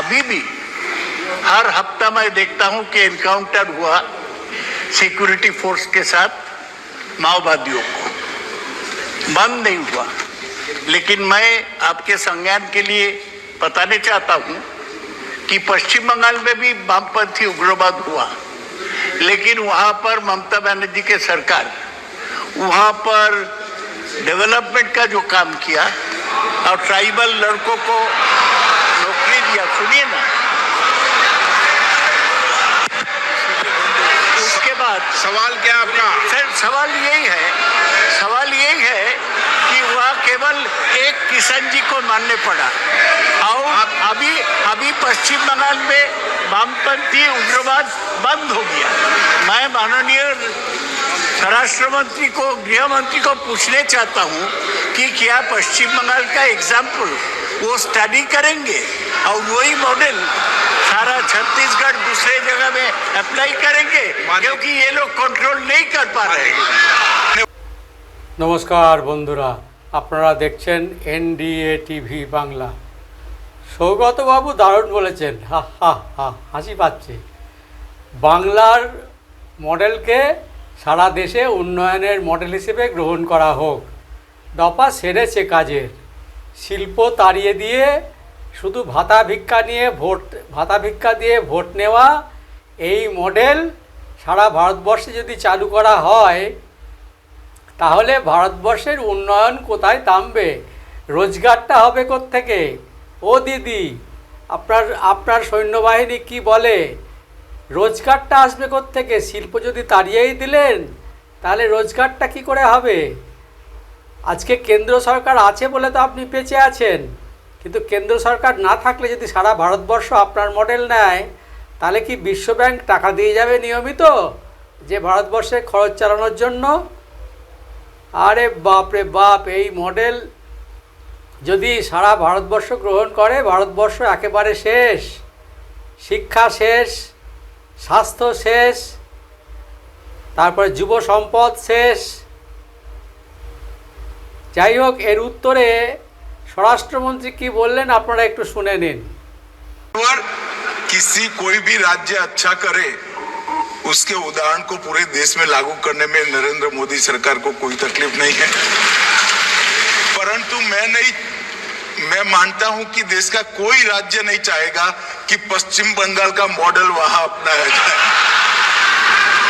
अभी भी हर हफ़्ता मैं देखता हूँ कि एनकाउंटर हुआ सिक्योरिटी फोर्स के साथ माओवादियों को। बंद नहीं हुआ। लेकिन मैं आपके संज्ञान के लिए बताने चाहता हूँ कि पश्चिम बंगाल में भी वामपंथी उग्रवाद हुआ। लेकिन वहाँ पर ममता बनर्जी के सरकार, वहाँ पर डेवलपमेंट का जो काम किया और ट्राइबल लड़कों को दिया सुनिए ना उसके बाद सवाल क्या है आपका? सर सवाल यही है सवाल यही है कि वह केवल एक किशन जी को मानने पड़ा। और अभी अभी पश्चिम बंगाल में वामपंथी उग्रवाद बंद हो गया। मैं माननीय स्वराष्ट्र मंत्री को गृह मंत्री को पूछने चाहता हूँ कि क्या पश्चिम बंगाल का एग्ज़ाम्पल वो स्टडी करेंगे और वही मॉडल सारा छत्तीसगढ़ दूसरे जगह में अप्लाई करेंगे क्योंकि ये लोग कंट्रोल नहीं कर पा रहे हैं নমস্কার বন্ধুরা আপনারা দেখছেন এনডিএ টিভি বাংলা সৌগতবাবু দারুণ বলেছেন হা হা হা হাসি পাচ্ছে বাংলার মডেলকে সারা দেশে উন্নয়নের মডেল হিসেবে গ্রহণ করা হোক দফা সেরেছে কাজের শিল্প তাড়িয়ে দিয়ে, শুধু ভাতা ভিক্ষা নিয়ে ভোট, ভাতা ভিক্ষা দিয়ে ভোট নেওয়া, এই মডেল সারা ভারতবর্ষে যদি চালু করা হয়, তাহলে ভারতবর্ষের উন্নয়ন কোথায় থামবে? রোজগারটা হবে থেকে ও দিদি, আপনার আপনার সৈন্যবাহিনী কি বলে? রোজগারটা আসবে থেকে শিল্প যদি তাড়িয়েই দিলেন, তাহলে রোজগারটা কি করে হবে? আজকে কেন্দ্র সরকার আছে বলে তো আপনি বেঁচে আছেন। কিন্তু কেন্দ্র সরকার না থাকলে যদি সারা ভারতবর্ষ আপনার মডেল নেয়, তাহলে কি বিশ্বব্যাংক টাকা দিয়ে যাবে নিয়মিত? যে ভারতবর্ষে খরচ চালানোর জন্য? আরে বাপ রে বাপ, এই মডেল যদি সারা ভারতবর্ষ গ্রহণ করে, ভারতবর্ষ একেবারে শেষ, শিক্ষা শেষ, স্বাস্থ্য শেষ, তারপরে যুব সম্পদ শেষ যাই হোক এর উত্তরে স্বরাষ্ট্রমন্ত্রী কি বললেন আপনারা একটু শুনে নিন और किसी कोई भी राज्य अच्छा करे उसके उदाहरण को पूरे देश में लागू करने में नरेंद्र मोदी सरकार को कोई तकलीफ नहीं है परंतु मैं नहीं मैं मानता हूं कि देश का कोई राज्य नहीं चाहेगा कि पश्चिम बंगाल का मॉडल वहां अपनाया जाए